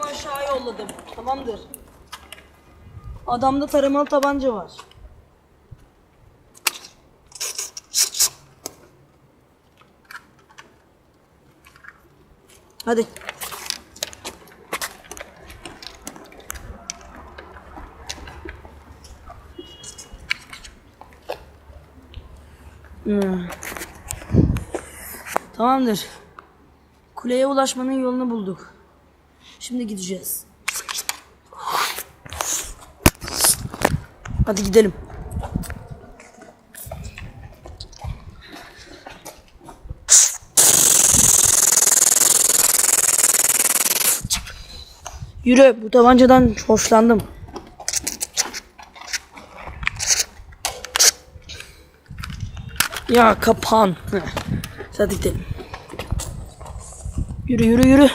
daha yolladım. Tamamdır. Adamda taramalı tabanca var. Hadi. Hmm. Tamamdır. Kuleye ulaşmanın yolunu bulduk. Şimdi gideceğiz. Hadi gidelim. Yürü bu tabancadan hoşlandım. Ya kapan. Hadi gidelim. Yürü yürü yürü.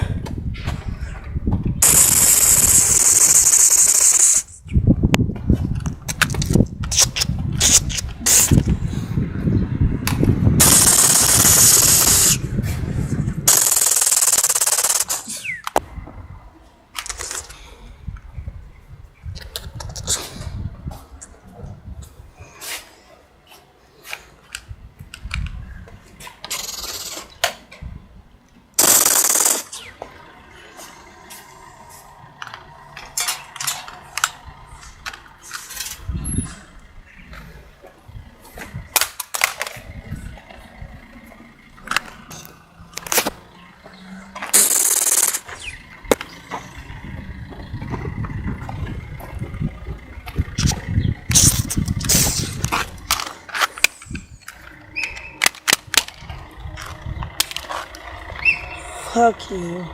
You.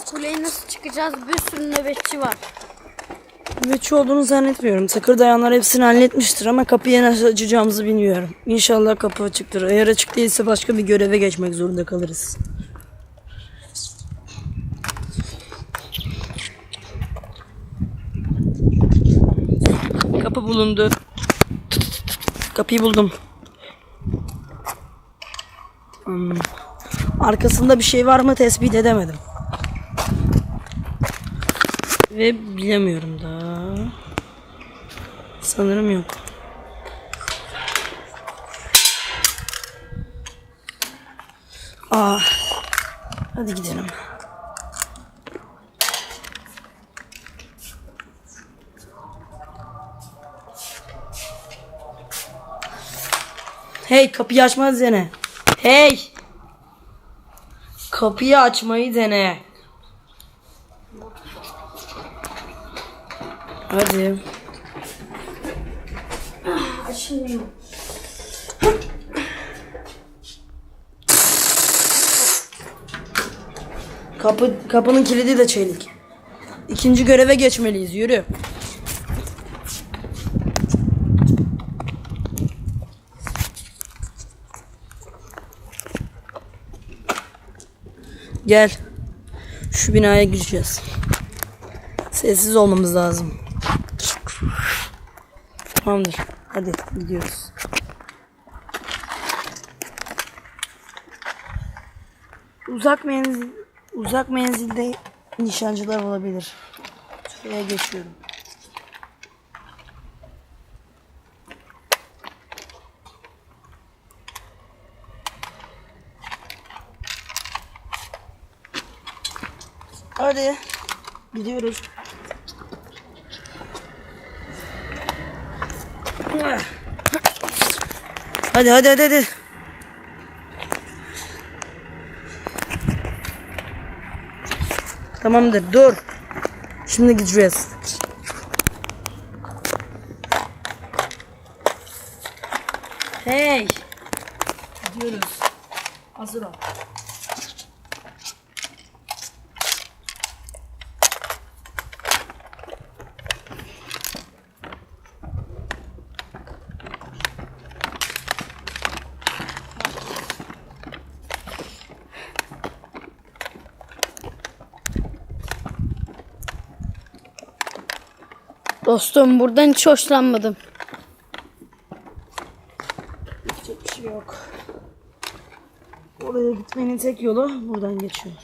O kuleye nasıl çıkacağız? Bir sürü nöbetçi var. Nöbetçi olduğunu zannetmiyorum. Takır dayanlar hepsini halletmiştir ama kapıyı nasıl açacağımızı bilmiyorum. İnşallah kapı açıktır. Eğer açık değilse başka bir göreve geçmek zorunda kalırız. Kapı bulundu. Kapıyı buldum. Hmm. Arkasında bir şey var mı tespit edemedim. Ve bilemiyorum da. Sanırım yok. Aa. Hadi gidelim. Hey kapıyı açmayı dene. Hey. Kapıyı açmayı dene. Hadi. Açılmıyor. Kapı kapının kilidi de çelik. İkinci göreve geçmeliyiz. Yürü. Gel. Şu binaya gireceğiz. Sessiz olmamız lazım. Tamamdır. Hadi gidiyoruz. Uzak menzil uzak menzilde nişancılar olabilir. Şuraya geçiyorum. Hadi gidiyoruz. Hadi hadi hadi hadi. Tamamdır dur. Şimdi gideceğiz. Hey. Gidiyoruz. Hazır ol. Dostum buradan hiç hoşlanmadım. Yapacak bir şey yok. Oraya gitmenin tek yolu buradan geçiyor.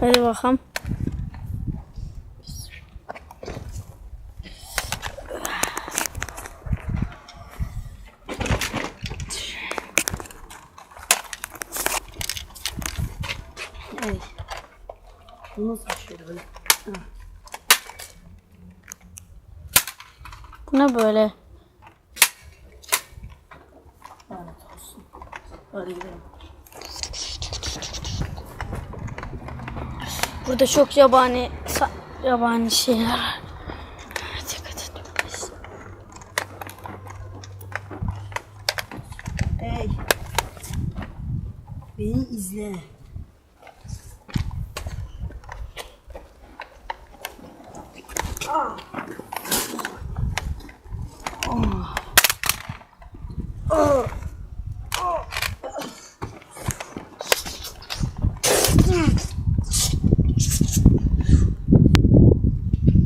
Hadi bakalım. Ay. Bu nasıl bir şey böyle? Bu ne böyle? Lanet olsun. Hadi gidelim. Burada çok yabani yabani şeyler var. Dikkat et. Hey. Beni izle.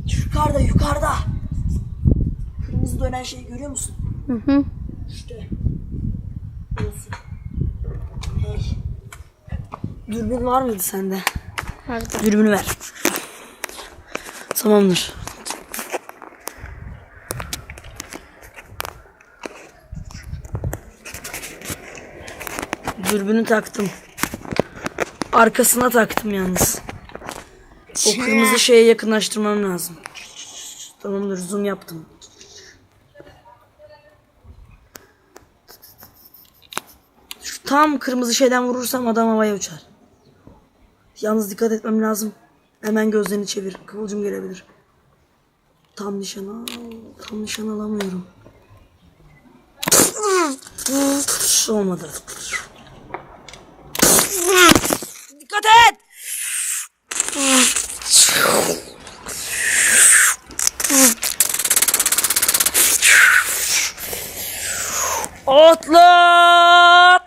Yukarıda yukarıda. Kırmızı dönen şeyi görüyor musun? Hı hı. İşte. Hey. Dürbün var mıydı sende? Nerede? Dürbünü ver. Tamamdır. Dürbünü taktım. Arkasına taktım yalnız. O kırmızı şeye yakınlaştırmam lazım. Tamamdır zoom yaptım. Şu tam kırmızı şeyden vurursam adam havaya uçar. Yalnız dikkat etmem lazım. Hemen gözlerini çevir. Kıvılcım gelebilir. Tam nişan al. Tam nişan alamıyorum. Olmadı. Dikkat et. Atla!